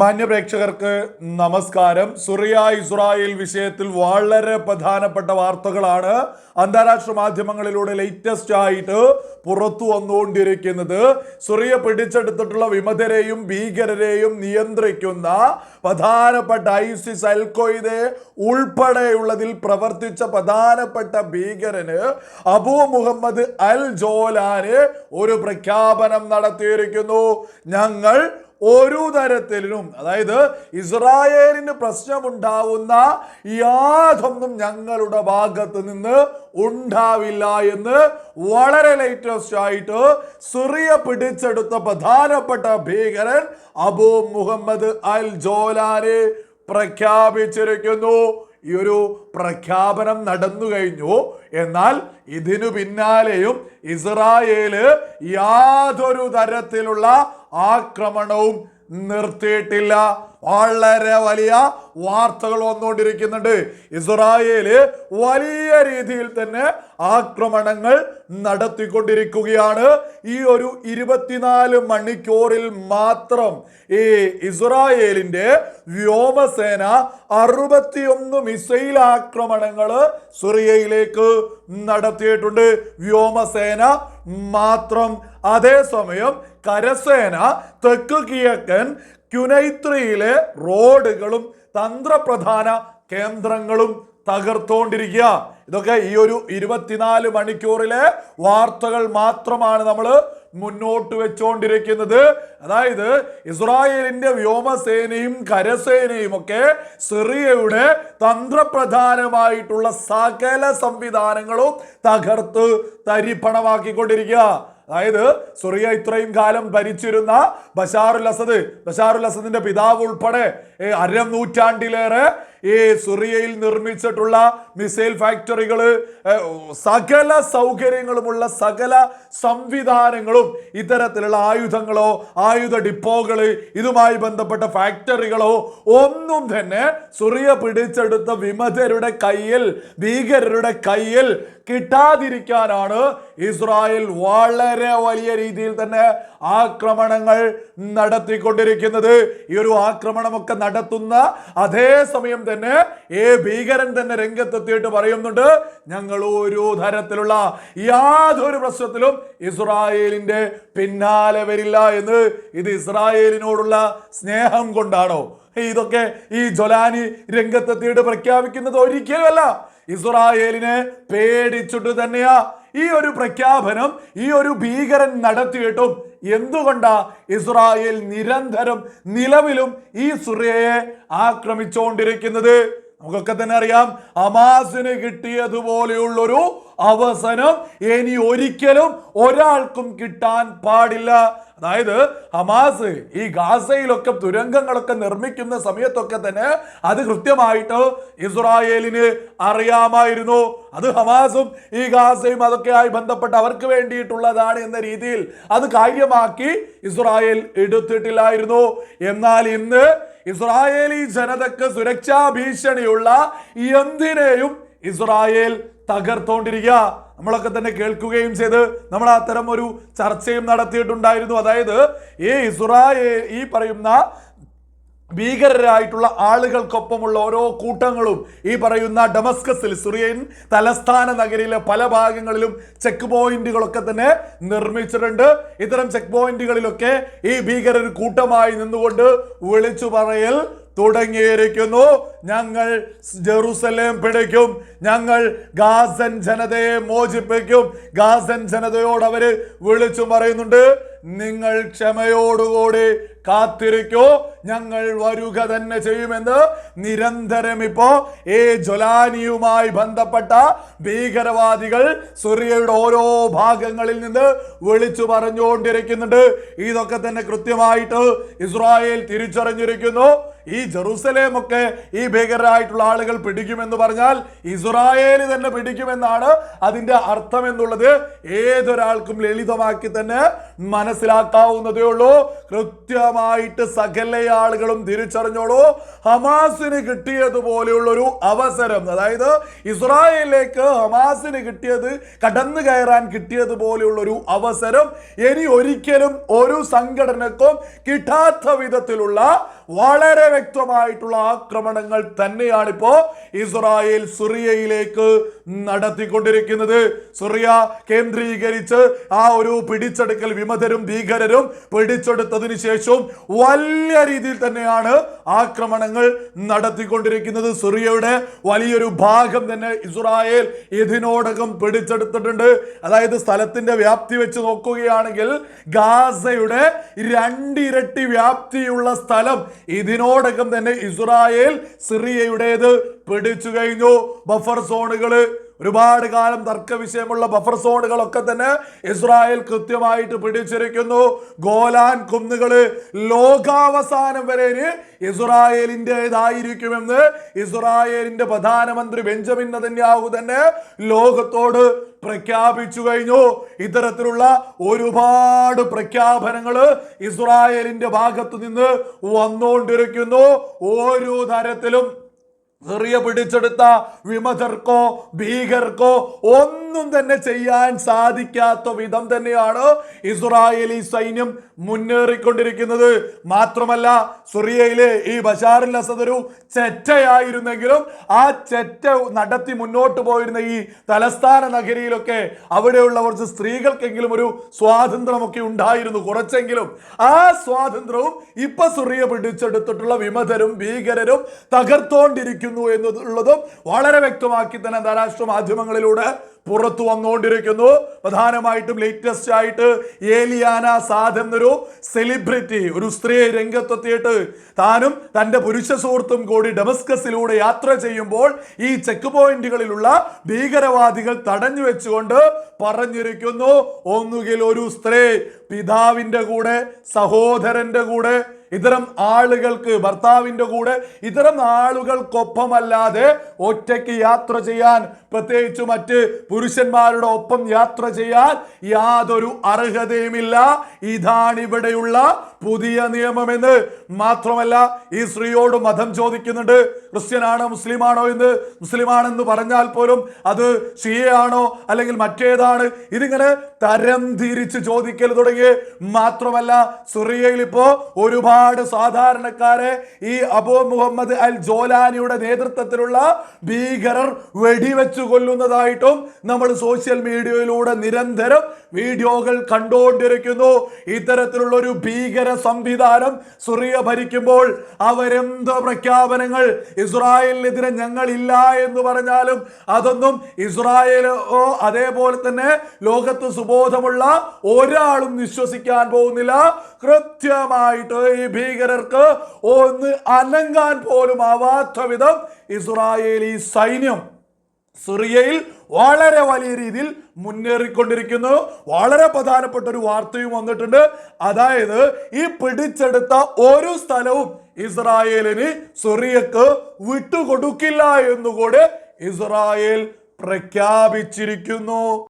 മാന്യപ്രേക്ഷകർക്ക് നമസ്കാരം. സുറിയ ഇസ്രായേൽ വിഷയത്തിൽ വളരെ പ്രധാനപ്പെട്ട വാർത്തകളാണ് അന്താരാഷ്ട്ര മാധ്യമങ്ങളിലൂടെ ലേറ്റസ്റ്റ് ആയിട്ട് പുറത്തു വന്നുകൊണ്ടിരിക്കുന്നത്. സുറിയ പിടിച്ചെടുത്തിട്ടുള്ള വിമതരെയും ഭീകരരെയും നിയന്ത്രിക്കുന്ന പ്രധാനപ്പെട്ട ഐസിസ് അൽഖ്വയ്ദെ ഉൾപ്പെടെയുള്ളതിൽ പ്രവർത്തിച്ച പ്രധാനപ്പെട്ട ഭീകരന് അബൂ മുഹമ്മദ് അൽ ജോലാന് ഒരു പ്രഖ്യാപനം നടത്തിയിരിക്കുന്നു. ഞങ്ങൾ ഒരു തരത്തിലും അതായത് ഇസ്രായേലിന് പ്രശ്നമുണ്ടാവുന്ന യാതൊന്നും ഞങ്ങളുടെ ഭാഗത്ത് നിന്ന് ഉണ്ടാവില്ല എന്ന് വളരെ ലേറ്റസ്റ്റ് ആയിട്ട് സിറിയ പിടിച്ചെടുത്ത പ്രധാനപ്പെട്ട ഭീകരൻ അബു മുഹമ്മദ് അൽ ജോലാനെ പ്രഖ്യാപിച്ചിരിക്കുന്നു. ഈ ഒരു പ്രഖ്യാപനം നടന്നു കഴിഞ്ഞു. എന്നാൽ ഇതിനു പിന്നാലെയും ഇസ്രായേൽ യാതൊരു തരത്തിലുള്ള ആക്രമണവും നിർത്തിയിട്ടില്ല. വളരെ വലിയ വാർത്തകൾ വന്നുകൊണ്ടിരിക്കുന്നുണ്ട്. ഇസ്രായേൽ വലിയ രീതിയിൽ തന്നെ ആക്രമണങ്ങൾ നടത്തിക്കൊണ്ടിരിക്കുകയാണ്. ഈ ഒരു ഇരുപത്തിനാല് മണിക്കൂറിൽ മാത്രം ഈ ഇസ്രായേലിന്റെ വ്യോമസേന അറുപത്തിയൊന്ന് മിസൈൽ ആക്രമണങ്ങൾ സിറിയയിലേക്ക് നടത്തിയിട്ടുണ്ട്. വ്യോമസേന മാത്രം. അതേസമയം കരസേന തെക്ക് കിഴക്കൻ ക്യുനൈത്രിയിലെ റോഡുകളും തന്ത്രപ്രധാന കേന്ദ്രങ്ങളും തകർത്തോണ്ടിരിക്കുക. ഇതൊക്കെ ഈ ഒരു ഇരുപത്തിനാല് മണിക്കൂറിലെ വാർത്തകൾ മാത്രമാണ് നമ്മൾ മുന്നോട്ട് വെച്ചുകൊണ്ടിരിക്കുന്നത് അതായത് ഇസ്രായേലിന്റെ വ്യോമസേനയും കരസേനയും ഒക്കെ സിറിയയുടെ തന്ത്രപ്രധാനമായിട്ടുള്ള സകല സംവിധാനങ്ങളും തകർത്ത് തരിപ്പണമാക്കിക്കൊണ്ടിരിക്കുക. അതായത് സുറിയ ഇത്രയും കാലം ഭരിച്ചിരുന്ന ബഷാറുൽ അസദ് ബഷാറുൽ അസദിന്റെ പിതാവ് ഉൾപ്പെടെ അര നൂറ്റാണ്ടിലേറെ ഈ സിറിയയിൽ നിർമ്മിച്ചിട്ടുള്ള മിസൈൽ ഫാക്ടറികൾ സകല സൗകര്യങ്ങളുമുള്ള സകല സംവിധാനങ്ങളും ഇത്തരത്തിലുള്ള ആയുധങ്ങളോ ആയുധ ഡിപ്പോകൾ ഇതുമായി ബന്ധപ്പെട്ട ഫാക്ടറികളോ ഒന്നും തന്നെ സുറിയ പിടിച്ചെടുത്ത വിമതരുടെ കയ്യിൽ ഭീകരരുടെ കയ്യിൽ കിട്ടാതിരിക്കാനാണ് ഇസ്രായേൽ വളരെ വലിയ രീതിയിൽ തന്നെ ആക്രമണങ്ങൾ നടത്തിക്കൊണ്ടിരിക്കുന്നത്. ഈ ഒരു ആക്രമണമൊക്കെ നടത്തുന്ന അതേ സമയം തന്നെ ഏ ഭീകരൻ തന്നെ രംഗത്തെത്തിയിട്ട് പറയുന്നുണ്ട് ഞങ്ങൾ ഓരോ തരത്തിലുള്ള യാതൊരു പ്രശ്നത്തിലും ഇസ്രായേലിന്റെ പിന്നാലെ വരില്ല എന്ന് ഇത് ഇസ്രായേലിനോടുള്ള സ്നേഹം കൊണ്ടാണോ? ഇതൊക്കെ ഈ ജൊലാനി രംഗത്തെത്തിയിട്ട് പ്രഖ്യാപിക്കുന്നത് ഒരിക്കലുമല്ല. ഇസ്രായേലിനെ പേടിച്ചിട്ട് തന്നെയാ ഈ ഒരു പ്രഖ്യാപനം ഈ ഒരു ഭീകരൻ നടത്തിയിട്ടും എന്തുകൊണ്ടാ ഇസ്രായേൽ നിരന്തരം നിലവിലും ഈ സുറിയയെ ആക്രമിച്ചുകൊണ്ടിരിക്കുന്നത് നമുക്കൊക്കെ തന്നെ അറിയാം അമാസിന് കിട്ടിയതുപോലെയുള്ളൊരു അവസരം ഇനി ഒരിക്കലും ഒരാൾക്കും കിട്ടാൻ പാടില്ല. അതായത് ഹമാസ് ഈ ഗാസയിലൊക്കെ തുരങ്കങ്ങളൊക്കെ നിർമ്മിക്കുന്ന സമയത്തൊക്കെ തന്നെ അത് കൃത്യമായിട്ട് ഇസ്രായേലിന് അറിയാമായിരുന്നു. അത് ഹമാസും ഈ ഗാസയും അതൊക്കെയായി ബന്ധപ്പെട്ട് അവർക്ക് വേണ്ടിയിട്ടുള്ളതാണ് എന്ന രീതിയിൽ അത് കാര്യമാക്കി ഇസ്രായേൽ എടുത്തിട്ടില്ലായിരുന്നു. എന്നാൽ ഇന്ന് ഇസ്രായേലി ജനതക്ക് സുരക്ഷാ ഭീഷണിയുള്ള എന്തിനേയും ഇസ്രായേൽ തകർത്തോണ്ടിരിക്കുക. നമ്മളൊക്കെ തന്നെ കേൾക്കുകയും ചെയ്ത് നമ്മൾ അത്തരം ഒരു ചർച്ചയും നടത്തിയിട്ടുണ്ടായിരുന്നു. അതായത് ഈ ഇസ്രായേൽ ഈ പറയുന്ന ഭീകരരായിട്ടുള്ള ആളുകൾക്കൊപ്പമുള്ള ഓരോ കൂട്ടങ്ങളും ഈ പറയുന്ന ഡമസ്കസിൽ സിറിയൻ തലസ്ഥാന നഗരിയിലെ പല ഭാഗങ്ങളിലും ചെക്ക് പോയിന്റുകളൊക്കെ തന്നെ നിർമ്മിച്ചിട്ടുണ്ട്. ഇത്തരം ചെക്ക് പോയിന്റുകളിലൊക്കെ ഈ ഭീകരർ കൂട്ടമായി നിന്നുകൊണ്ട് വിളിച്ചു പറയൽ തുടങ്ങിയിരിക്കുന്നു. ഞങ്ങൾ ജെറുസലേം പിടിക്കും. ഞങ്ങൾ ഗാസൻ ജനതയെ മോചിപ്പിക്കും. ഗാസൻ ജനതയോട് അവർ വിളിച്ചു പറയുന്നുണ്ട്. നിങ്ങൾ ക്ഷമയോടുകൂടി കാത്തിരിക്കോ. ഞങ്ങൾ വരുക തന്നെ ചെയ്യുമെന്ന് നിരന്തരം ഇപ്പോ ഈ ജൊലാനിയുമായി ബന്ധപ്പെട്ട ഭീകരവാദികൾ സുറിയയുടെ ഓരോ ഭാഗങ്ങളിൽ നിന്ന് വിളിച്ചു പറഞ്ഞുകൊണ്ടിരിക്കുന്നുണ്ട്. ഇതൊക്കെ തന്നെ കൃത്യമായിട്ട് ഇസ്രായേൽ തിരിച്ചറിഞ്ഞിരിക്കുന്നു. ഈ ജെറുസലേമൊക്കെ ഈ ഭീകരരായിട്ടുള്ള ആളുകൾ പിടിക്കുമെന്ന് പറഞ്ഞാൽ ഇസ്രായേൽ തന്നെ പിടിക്കുമെന്നാണ് അതിന്റെ അർത്ഥം എന്നുള്ളത് ഏതൊരാൾക്കും ലളിതമാക്കി തന്നെ മനസ്സിലാക്കാവുന്നതേ ഉള്ളൂ. കൃത്യമായിട്ട് സകല ആളുകളും തിരിച്ചറിഞ്ഞോളൂ. ഹമാസിന് കിട്ടിയതുപോലെയുള്ള ഒരു അവസരം അതായത് ഇസ്രായേലിലേക്ക് ഹമാസിന് കിട്ടിയത് കടന്നു കയറാൻ കിട്ടിയതുപോലെയുള്ള ഒരു അവസരം ഇനി ഒരിക്കലും ഒരു സംഘടനക്കും കിട്ടാത്ത വിധത്തിലുള്ള വളരെ വ്യക്തമായിട്ടുള്ള ആക്രമണങ്ങൾ തന്നെയാണിപ്പോ ഇസ്രായേൽ സിറിയയിലേക്ക് നടത്തിക്കൊണ്ടിരിക്കുന്നത്. സിറിയ കേന്ദ്രീകരിച്ച് ആ ഒരു പിടിച്ചെടുക്കൽ വിമതരും ഭീകരരും പിടിച്ചെടുത്തതിന് ശേഷവും വലിയ രീതിയിൽ തന്നെയാണ് ആക്രമണങ്ങൾ നടത്തിക്കൊണ്ടിരിക്കുന്നത്. സിറിയയുടെ വലിയൊരു ഭാഗം തന്നെ ഇസ്രായേൽ ഇതിനോടകം പിടിച്ചെടുത്തിട്ടുണ്ട്. അതായത് സ്ഥലത്തിന്റെ വ്യാപ്തി വെച്ച് നോക്കുകയാണെങ്കിൽ ഗാസയുടെ രണ്ടിരട്ടി വ്യാപ്തിയുള്ള സ്ഥലം ഇതിനോടകം തന്നെ ഇസ്രായേൽ സിറിയയുടേത് പിടിച്ചു കഴിഞ്ഞു. ബഫർ സോണുകൾ ഒരുപാട് കാലം തർക്ക വിഷയമുള്ള ബഫർ സോണുകളൊക്കെ തന്നെ ഇസ്രായേൽ കൃത്യമായിട്ട് പിടിച്ചിരിക്കുന്നു. ഗോലാൻ കുന്നുകൾ ലോകാവസാനം വരെ ഇസ്രായേലിന്റെതായിരിക്കുമെന്ന് ഇസ്രായേലിന്റെ പ്രധാനമന്ത്രി ബെഞ്ചമിൻ നദന്യാഹു തന്നെ ലോകത്തോട് പ്രഖ്യാപിച്ചു കഴിഞ്ഞു. ഇത്തരത്തിലുള്ള ഒരുപാട് പ്രഖ്യാപനങ്ങൾ ഇസ്രായേലിന്റെ ഭാഗത്തു നിന്ന് വന്നുകൊണ്ടിരിക്കുന്നു ഓരോ തരത്തിലും ചെറിയ പിടിച്ചെടുത്ത വിമതർക്കോ ഭീകർക്കോ ഒന്നും തന്നെ ചെയ്യാൻ സാധിക്കാത്ത വിധം തന്നെയാണ് ഇസ്രായേലി സൈന്യം മുന്നേറിക്കൊണ്ടിരിക്കുന്നത്. മാത്രമല്ല സുറിയയിലെ ഈ ബഷാറിൽ അസദ് ഒരു ചെറ്റയായിരുന്നെങ്കിലും ആ ചെറ്റ നടത്തി മുന്നോട്ട് പോയിരുന്ന ഈ തലസ്ഥാന നഗരിയിലൊക്കെ അവിടെയുള്ള കുറച്ച് സ്ത്രീകൾക്കെങ്കിലും ഒരു സ്വാതന്ത്ര്യമൊക്കെ ഉണ്ടായിരുന്നു കുറച്ചെങ്കിലും. ആ സ്വാതന്ത്ര്യവും ഇപ്പൊ സുറിയ പിടിച്ചെടുത്തിട്ടുള്ള വിമതരും ഭീകരരും തകർത്തോണ്ടിരിക്കുന്നു. എന്നുള്ളതും വളരെ വ്യക്തമാക്കി തന്നെ അന്താരാഷ്ട്ര മാധ്യമങ്ങളിലൂടെ പുറത്തു വന്നുകൊണ്ടിരിക്കുന്നു. പ്രധാനമായിട്ടും ലേറ്റസ്റ്റ് ആയിട്ട് ഏലിയാന സാദ് എന്നൊരു സെലിബ്രിറ്റി ഒരു സ്ത്രീ രംഗത്തെത്തിയിട്ട് താനും തന്റെ പുരുഷ സുഹൃത്തും കൂടി ഡെമസ്കസിലൂടെ യാത്ര ചെയ്യുമ്പോൾ ഈ ചെക്ക് പോയിന്റുകളിലുള്ള ഭീകരവാദികൾ തടഞ്ഞു വെച്ചുകൊണ്ട് പറഞ്ഞിരിക്കുന്നു ഒന്നുകിൽ ഒരു സ്ത്രീ പിതാവിന്റെ കൂടെ സഹോദരന്റെ കൂടെ ഇത്തരം ആളുകൾക്ക് ഭർത്താവിന്റെ കൂടെ ഇത്തരം ആളുകൾക്കൊപ്പമല്ലാതെ ഒറ്റയ്ക്ക് യാത്ര ചെയ്യാൻ പ്രത്യേകിച്ച് മറ്റ് പുരുഷന്മാരുടെ ഒപ്പം യാത്ര ചെയ്യാൻ യാതൊരു അർഹതയുമില്ല. ഇതാണ് ഇവിടെയുള്ള പുതിയ നിയമമെന്ന് മാത്രമല്ല ഈ സ്ത്രീയോട് മതം ചോദിക്കുന്നുണ്ട്. ക്രിസ്ത്യനാണോ മുസ്ലിമാണോ എന്ന് മുസ്ലിമാണെന്ന് പറഞ്ഞാൽ പോലും അത് ഷിയയാണോ അല്ലെങ്കിൽ മറ്റേതാണ്? ഇതിങ്ങനെ തരം തിരിച്ച് ചോദിക്കൽ തുടങ്ങി മാത്രമല്ല സിറിയയിൽ ഇപ്പോ ഒരുപാട് സാധാരണക്കാരെ ഈ അബൂ മുഹമ്മദ് അൽ ജോലാനിയുടെ നേതൃത്വത്തിലുള്ള ഭീകരർ വെടിവെച്ചു കൊല്ലുന്നതായിട്ടും നമ്മൾ സോഷ്യൽ മീഡിയയിലൂടെ നിരന്തരം വീഡിയോകൾ കണ്ടുകൊണ്ടിരിക്കുന്നു. ഇത്തരത്തിലുള്ള ഒരു ഭീകര സംവിധാനം സുറിയ ഭരിക്കുമ്പോൾ അവരെന്ത് പ്രഖ്യാപനങ്ങൾ? ഇസ്രായേലിനെതിരെ ഞങ്ങളില്ല എന്ന് പറഞ്ഞാലും അതൊന്നും ഇസ്രായേലോ അതേപോലെ തന്നെ ലോകത്ത് സുബോധമുള്ള ഒരാളും വിശ്വസിക്കാൻ പോകുന്നില്ല. കൃത്യമായിട്ട് ഈ ഭീകരർക്ക് ഒന്ന് അനങ്ങാൻ പോലും ആവാത്ത വിധം ഇസ്രായേലി സൈന്യം സിറിയയിൽ വളരെ വലിയ രീതിയിൽ മുന്നേറിക്കൊണ്ടിരിക്കുന്നു. വളരെ പ്രധാനപ്പെട്ട ഒരു വാർത്തയും വന്നിട്ടുണ്ട്. അതായത് ഈ പിടിച്ചെടുത്ത ഒരു സ്ഥലവും ഇസ്രായേലിന് സിറിയക്ക് വിട്ടുകൊടുക്കില്ല എന്നുകൂടെ ഇസ്രായേൽ പ്രഖ്യാപിച്ചിരിക്കുന്നു.